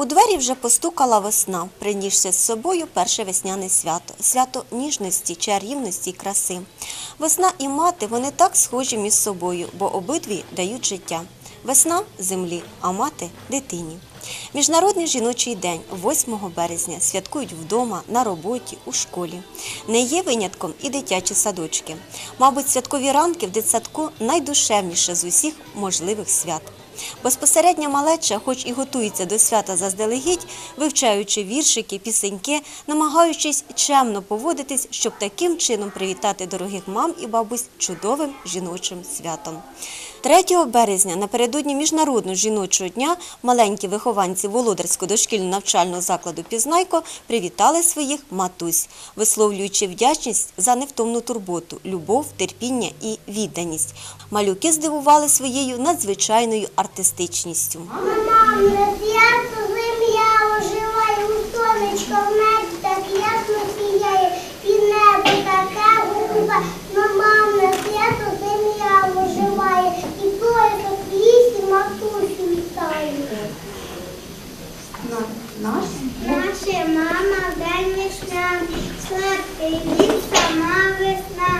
У двері вже постукала весна, принісши з собою перше весняне свято свято ніжності, чарівності й краси. Весна і мати вони так схожі між собою, бо обидві дають життя. Весна землі, а мати дитині. Міжнародний жіночий день 8 березня святкують вдома, на роботі, у школі. Не є винятком і дитячі садочки. Мабуть, святкові ранки в дитсадку найдушевніше з усіх можливих свят. Безпосередня малеча, хоч і готується до свята заздалегідь, вивчаючи віршики, пісеньки, намагаючись чемно поводитись, щоб таким чином привітати дорогих мам і бабусь чудовим жіночим святом. 3 березня, напередодні Міжнародного жіночого дня, маленькі вихованці Володарського дошкільного навчального закладу Пізнайко привітали своїх матусь, висловлюючи вдячність за невтомну турботу, любов, терпіння і відданість. Малюки здивували своєю надзвичайною артистичністю. Мама, оживає, у сонечко в небі так ясно сіяє, під небо таке голубе, на мам, на свято земля оживає, і пояса в лісі матусю Наша мама день весняний, сладкий ліс, сама весна,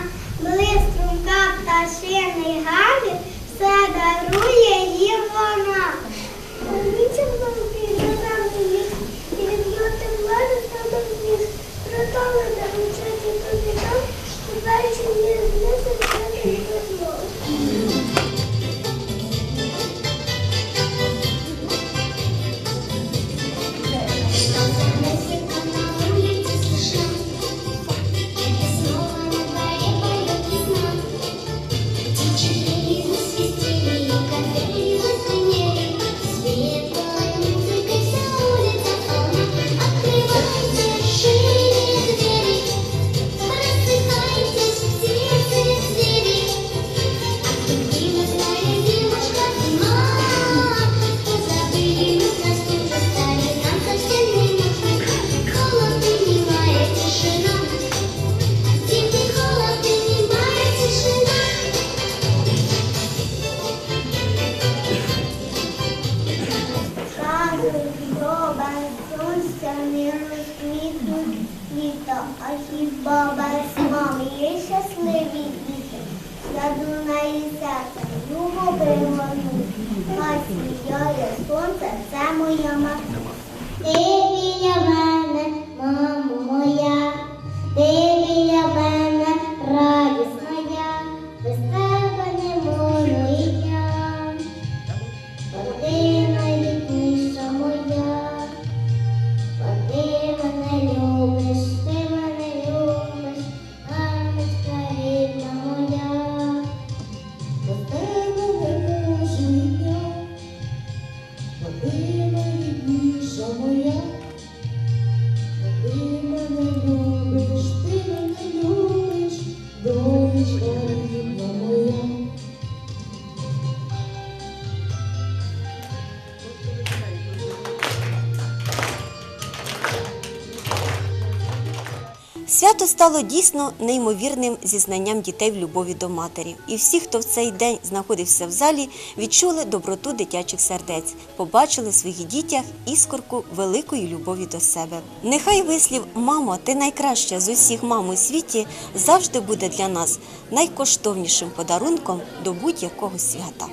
Кажуть, доба сонця не розквітуть літо, а хіба без мами є щасливі діти. Її серце, любо пригорну, а сіяє сонце, це моя мати. Найрідніша моя, ти мене любиш, ти мене любиш, донечка Свято стало дійсно неймовірним зізнанням дітей в любові до матері. І всі, хто в цей день знаходився в залі, відчули доброту дитячих сердець, побачили в своїх дітях іскорку великої любові до себе. Нехай вислів Мамо, ти найкраща з усіх мам у світі завжди буде для нас найкоштовнішим подарунком до будь-якого свята.